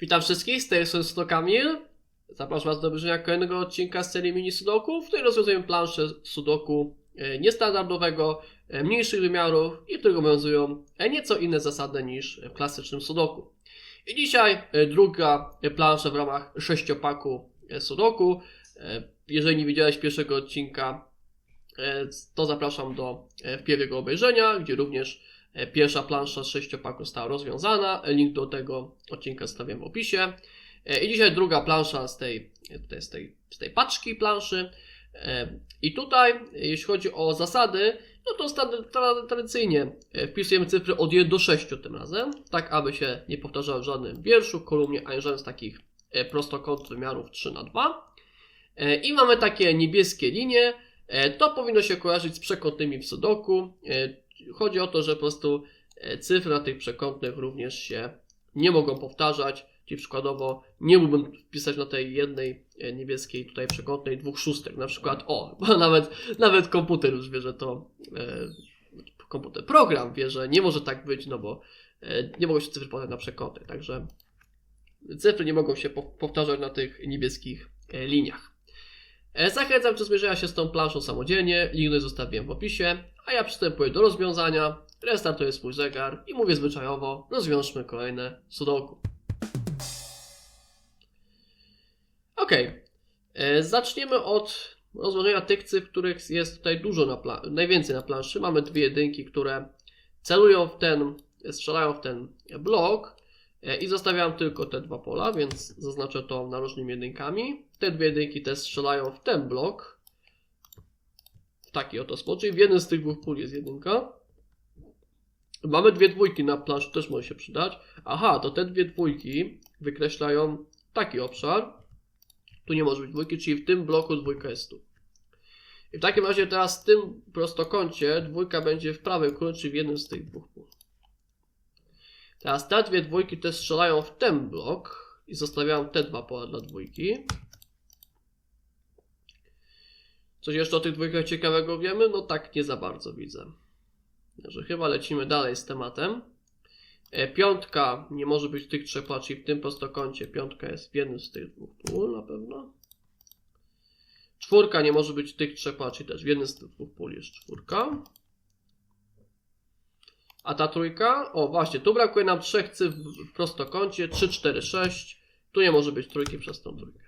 Witam wszystkich, z tej strony Kamil. Zapraszam Was do obejrzenia kolejnego odcinka z serii mini sudoku, w której rozwiązujemy planszę sudoku e, niestandardowego, e, mniejszych wymiarów i które obowiązują e, nieco inne zasady niż w klasycznym sudoku. I dzisiaj druga plansza w ramach sześciopaku sudoku. Jeżeli nie widziałeś pierwszego odcinka, to zapraszam do pierwszego obejrzenia, gdzie również pierwsza plansza z sześciopaku została rozwiązana. Link do tego odcinka zostawiam w opisie. E, I dzisiaj druga plansza z tej, z tej, z tej paczki planszy. E, I tutaj, e, jeśli chodzi o zasady, no to tradycyjnie e, wpisujemy cyfry od 1 do 6 tym razem, tak aby się nie powtarzały w żadnym wierszu, kolumnie, ani żadnym z takich e, prostokątów wymiarów 3 na 2 E, I mamy takie niebieskie linie. E, To powinno się kojarzyć z przekątnymi w sudoku. Chodzi o to, że po prostu e, cyfry na tych przekątnych również się nie mogą powtarzać. Czyli przykładowo nie mógłbym wpisać na tej jednej e, niebieskiej tutaj przekątnej dwóch szóstek. Na przykład o, bo nawet, nawet komputer już wie, że to e, komputer, program wie, że nie może tak być, no bo nie mogą się cyfry powtarzać na przekątnych. Także cyfry nie mogą się po- powtarzać na tych niebieskich liniach. Zachęcam do zmierzenia się z tą planszą samodzielnie, link zostawiłem w opisie, a ja przystępuję do rozwiązania, restartuję swój zegar i mówię zwyczajowo, rozwiążmy kolejne sudoku. Ok, e, zaczniemy od rozłożenia tych cyfr, których jest tutaj dużo na najwięcej na planszy. Mamy dwie jedynki, które celują w ten, strzelają w ten blok e, i zostawiam tylko te dwa pola, więc zaznaczę to narożnymi jedynkami. Te dwie jedynki też strzelają w ten blok. Taki oto czyli w jednym z tych dwóch pól jest jedynka. Mamy dwie dwójki na planszy, też może się przydać. Aha, to te dwie dwójki wykreślają taki obszar. Tu nie może być dwójki, czyli w tym bloku dwójka jest tu. I w takim razie teraz w tym prostokącie dwójka będzie w prawym królu, czyli w jednym z tych dwóch pól. Teraz te dwie dwójki też strzelają w ten blok i zostawiam te dwa pola dla dwójki. Coś jeszcze o tych dwójkach ciekawego wiemy? No tak, nie za bardzo widzę. Także chyba lecimy dalej z tematem. E, Piątka nie może być tych trzech czyli w tym prostokącie piątka jest w jednym z tych dwóch pól na pewno. Czwórka nie może być tych trzech czyli też w jednym z tych dwóch pól jest czwórka. A ta trójka? O właśnie, tu brakuje nam trzech cyfr w prostokącie. 3, 4, 6. Tu nie może być trójki przez tą trójkę.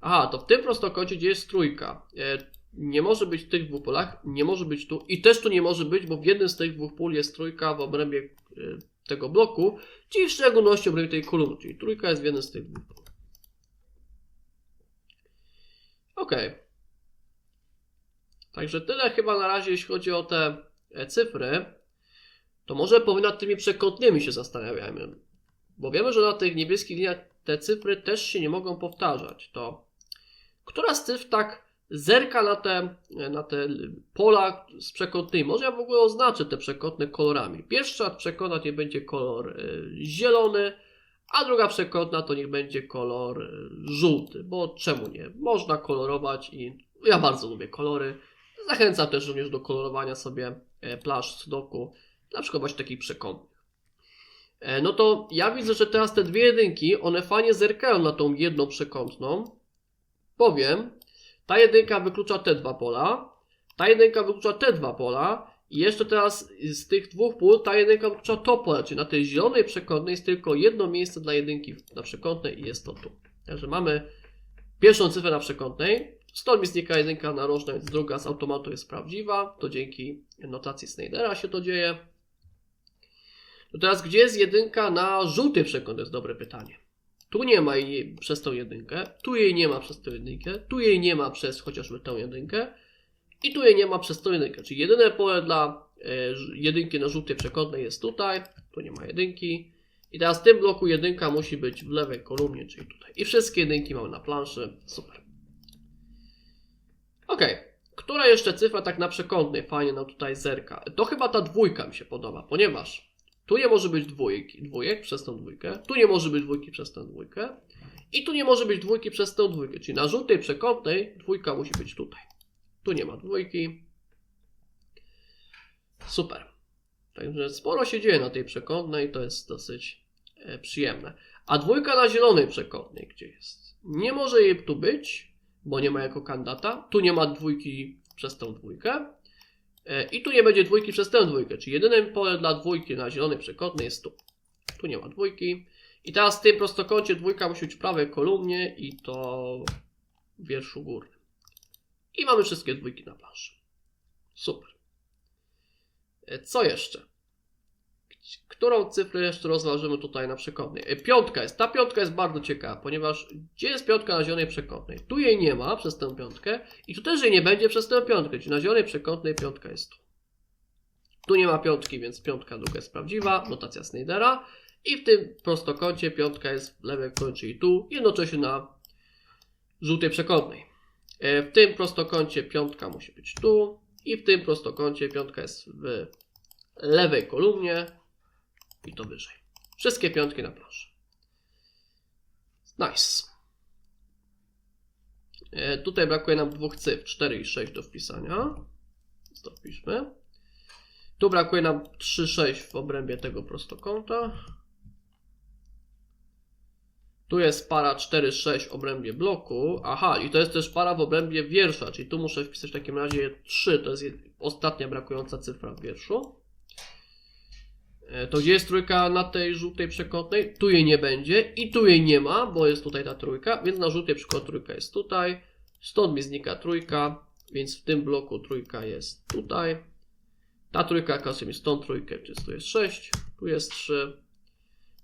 Aha, to w tym prostokącie, gdzie jest trójka, e, nie może być w tych dwóch polach, nie może być tu i też tu nie może być, bo w jednym z tych dwóch pól jest trójka w obrębie e, tego bloku, czyli w szczególności w obrębie tej kolumny, czyli trójka jest w jednym z tych dwóch pól. Ok. Także tyle chyba na razie, jeśli chodzi o te e, cyfry. To może nad tymi przekątnymi się zastanawiamy. Bo wiemy, że na tych niebieskich liniach te cyfry też się nie mogą powtarzać. To która z cyfr tak zerka na te, na te pola z przekątnymi? Może ja w ogóle oznaczę te przekątne kolorami. Pierwsza przekątna niech będzie kolor y, zielony, a druga przekątna to niech będzie kolor y, żółty. Bo czemu nie? Można kolorować i ja bardzo lubię kolory. Zachęcam też również do kolorowania sobie e, plaż sudoku, na przykład właśnie takich przekątnych. E, No to ja widzę, że teraz te dwie jedynki, one fajnie zerkają na tą jedną przekątną. Powiem, ta jedynka wyklucza te dwa pola, ta jedynka wyklucza te dwa pola i jeszcze teraz z tych dwóch pól ta jedynka wyklucza to pole, czyli na tej zielonej przekątnej jest tylko jedno miejsce dla jedynki na przekątnej i jest to tu. Także mamy pierwszą cyfrę na przekątnej, stąd mi znika jedynka narożna, więc druga z automatu jest prawdziwa, to dzięki notacji Snydera się to dzieje. To teraz, gdzie jest jedynka na żółtej przekątnej? To jest dobre pytanie. Tu nie ma jej przez tą jedynkę, tu jej nie ma przez tą jedynkę, tu jej nie ma przez chociażby tą jedynkę i tu jej nie ma przez tą jedynkę. Czyli jedyne pole dla e, jedynki na żółtej przekątnej jest tutaj, tu nie ma jedynki. I teraz w tym bloku jedynka musi być w lewej kolumnie, czyli tutaj. I wszystkie jedynki mamy na planszy. Super. Ok. Która jeszcze cyfra tak na przekątnej fajnie nam tutaj zerka? To chyba ta dwójka mi się podoba, ponieważ tu nie może być dwójki, dwójek przez tą dwójkę, tu nie może być dwójki przez tę dwójkę i tu nie może być dwójki przez tę dwójkę, czyli na żółtej przekątnej dwójka musi być tutaj. Tu nie ma dwójki. Super. Także sporo się dzieje na tej przekątnej, to jest dosyć e, przyjemne. A dwójka na zielonej przekątnej, gdzie jest? Nie może jej tu być, bo nie ma jako kandydata. Tu nie ma dwójki przez tą dwójkę. E, I tu nie będzie dwójki przez tę dwójkę, czyli jedyne pole dla dwójki na zielonej przekątnej jest tu. Tu nie ma dwójki. I teraz w tym prostokącie dwójka musi być w prawej kolumnie i to w wierszu górnym. I mamy wszystkie dwójki na planszy. Super. E, Co jeszcze? Którą cyfrę jeszcze rozważymy tutaj na przekątnej? E, Piątka jest. Ta piątka jest bardzo ciekawa, ponieważ gdzie jest piątka na zielonej przekątnej? Tu jej nie ma przez tę piątkę i tu też jej nie będzie przez tę piątkę, czyli na zielonej przekątnej piątka jest tu. Tu nie ma piątki, więc piątka druga jest prawdziwa, notacja Snydera. I w tym prostokącie piątka jest w lewej kącie, czyli tu, jednocześnie na żółtej przekątnej. E, W tym prostokącie piątka musi być tu i w tym prostokącie piątka jest w lewej kolumnie i to wyżej. Wszystkie piątki na planszy. Nice. E, Tutaj brakuje nam dwóch cyfr, 4 i 6 do wpisania. To wpiszmy. Tu brakuje nam 3, 6 w obrębie tego prostokąta. Tu jest para 4, 6 w obrębie bloku. Aha, i to jest też para w obrębie wiersza, czyli tu muszę wpisać w takim razie 3, to jest ostatnia brakująca cyfra w wierszu. E, To gdzie jest trójka na tej żółtej przekątnej? Tu jej nie będzie i tu jej nie ma, bo jest tutaj ta trójka, więc na żółtej przykład trójka jest tutaj. Stąd mi znika trójka, więc w tym bloku trójka jest tutaj. Ta trójka kasuje mi stąd trójkę, więc tu jest 6, tu jest 3.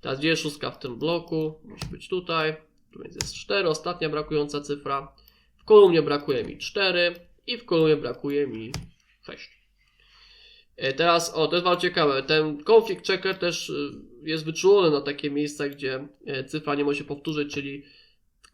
Teraz gdzie jest szóstka w tym bloku? Musi być tutaj. Tu więc jest 4, ostatnia brakująca cyfra. W kolumnie brakuje mi 4 i w kolumnie brakuje mi 6. E, Teraz, o, to jest bardzo ciekawe. Ten config checker też y, jest wyczulony na takie miejsca, gdzie e, cyfra nie może się powtórzyć, czyli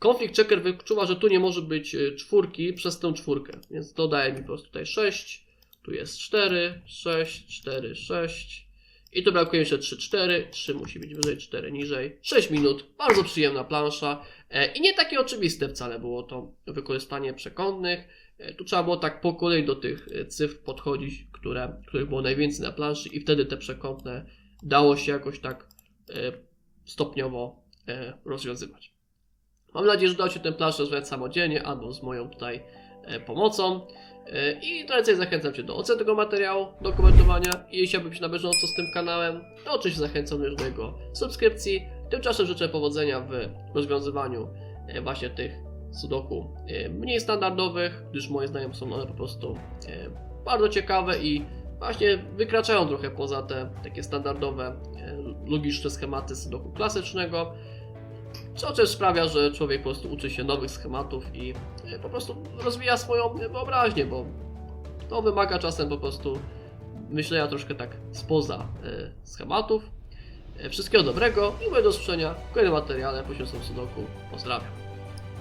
config checker wyczuwa, że tu nie może być e, czwórki przez tę czwórkę, więc to daje mi po prostu tutaj 6, tu jest 4, 6, 4, 6 i tu brakuje jeszcze 3, 4, 3 musi być wyżej, 4 niżej, 6 minut, bardzo przyjemna plansza e, i nie takie oczywiste wcale było to wykorzystanie przekątnych. E, Tu trzeba było tak po kolei do tych e, cyfr podchodzić, które, których było najwięcej na planszy i wtedy te przekątne dało się jakoś tak e, stopniowo rozwiązywać. Mam nadzieję, że udało się tę planszę rozwiązać samodzielnie albo z moją tutaj pomocą. I tradycyjnie zachęcam Cię do oceny tego materiału, do komentowania. I jeśli chciałbyś na bieżąco z tym kanałem, to oczywiście zachęcam również do jego subskrypcji. Tymczasem życzę powodzenia w rozwiązywaniu właśnie tych sudoku e, mniej standardowych, gdyż moim zdaniem są one po prostu e, bardzo ciekawe i właśnie wykraczają trochę poza te takie standardowe, e, logiczne schematy sudoku klasycznego, co też sprawia, że człowiek po prostu uczy się nowych schematów i po prostu rozwija swoją wyobraźnię, bo to wymaga czasem po prostu myślenia troszkę tak spoza schematów. Wszystkiego dobrego i do usłyszenia w kolejnym materiale poświęconym sudoku. Pozdrawiam.